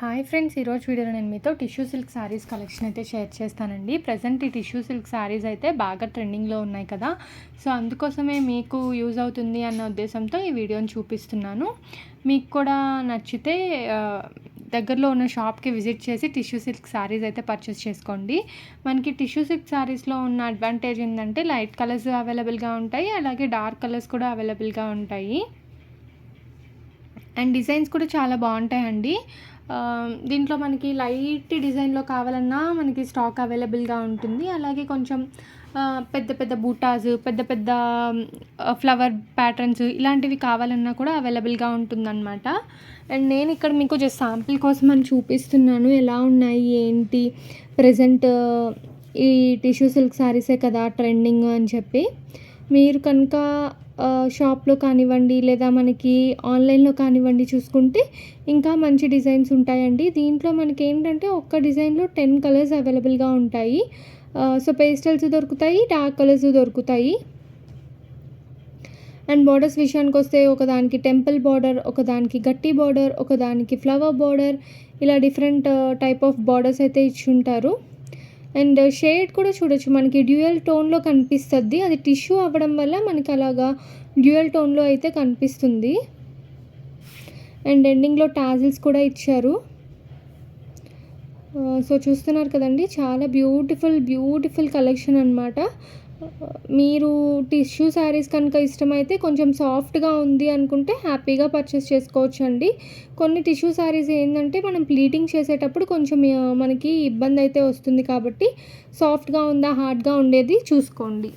Hi friends ఈరోజు వీడియోలో నేను మీతో టిష్యూ సిల్క్ శారీస్ కలెక్షన్ అయితే షేర్ చేస్తానండి. ప్రజెంట్ ఈ టిష్యూ సిల్క్ శారీస్ అయితే బాగా ట్రెండింగ్లో ఉన్నాయి కదా. సో అందుకోసమే మీకు యూజ్ అవుతుంది అన్న ఉద్దేశంతో ఈ వీడియోని చూపిస్తున్నాను. మీకు కూడా నచ్చితే దగ్గరలో ఉన్న షాప్కి విజిట్ చేసి టిష్యూ సిల్క్ శారీస్ అయితే పర్చేస్ చేసుకోండి. మనకి టిష్యూ సిల్క్ శారీస్లో ఉన్న అడ్వాంటేజ్ ఏంటంటే లైట్ కలర్స్ అవైలబుల్గా ఉంటాయి అలాగే డార్క్ కలర్స్ కూడా అవైలబుల్గా ఉంటాయి. అండ్ డిజైన్స్ కూడా చాలా బాగుంటాయండి. దీంట్లో మనకి లైట్ డిజైన్లో కావాలన్నా మనకి స్టాక్ అవైలబుల్గా ఉంటుంది. అలాగే కొంచెం పెద్ద పెద్ద బూటాస్ పెద్ద పెద్ద ఫ్లవర్ ప్యాటర్న్స్ ఇలాంటివి కావాలన్నా కూడా అవైలబుల్గా ఉంటుందన్నమాట. అండ్ నేను ఇక్కడ మీకు జస్ట్ శాంపిల్ కోసం అని చూపిస్తున్నాను. ఎలా ఉన్నాయి ఏంటి ప్రజెంట్ ఈ టిష్యూ సిల్క్ శారీసే కదా ట్రెండింగ్ అని చెప్పి. మీరు కనుక షాప్లో కానివ్వండి లేదా మనకి ఆన్లైన్లో కానివ్వండి చూసుకుంటే ఇంకా మంచి డిజైన్స్ ఉంటాయండి. దీంట్లో మనకి ఏంటంటే ఒక్క డిజైన్లో టెన్ కలర్స్ అవైలబుల్గా ఉంటాయి. సో పేస్టల్స్ దొరుకుతాయి డార్క్ కలర్స్ దొరుకుతాయి. అండ్ బార్డర్స్ విషయానికి వస్తే ఒకదానికి టెంపుల్ బార్డర్ ఒకదానికి గట్టి బార్డర్ ఒకదానికి ఫ్లవర్ బార్డర్ ఇలా డిఫరెంట్ టైప్ ఆఫ్ బార్డర్స్ అయితే ఇచ్చి ఉంటారు. అండ్ షేడ్ కూడా చూడొచ్చు. మనకి డ్యూయల్ టోన్లో కనిపిస్తుంది. అది టిష్యూ అవ్వడం వల్ల మనకి అలాగా డ్యూయల్ టోన్లో అయితే కనిపిస్తుంది. అండ్ ఎండింగ్లో టాజిల్స్ కూడా ఇచ్చారు. సో చూస్తున్నారు కదండి. చాలా బ్యూటిఫుల్ బ్యూటిఫుల్ కలెక్షన్ అనమాట మీరు టిష్యూ శారీస్ కనుక ఇష్టమైతే కొంచెం సాఫ్ట్గా ఉంది అనుకుంటే హ్యాపీగా పర్చేస్ చేసుకోవచ్చు అండి కొన్ని టిష్యూ శారీస్ ఏంటంటే మనం ప్లీటింగ్ చేసేటప్పుడు కొంచెం మనకి ఇబ్బంది అయితే వస్తుంది కాబట్టి సాఫ్ట్గా ఉందా హార్డ్గా ఉండేది చూసుకోండి.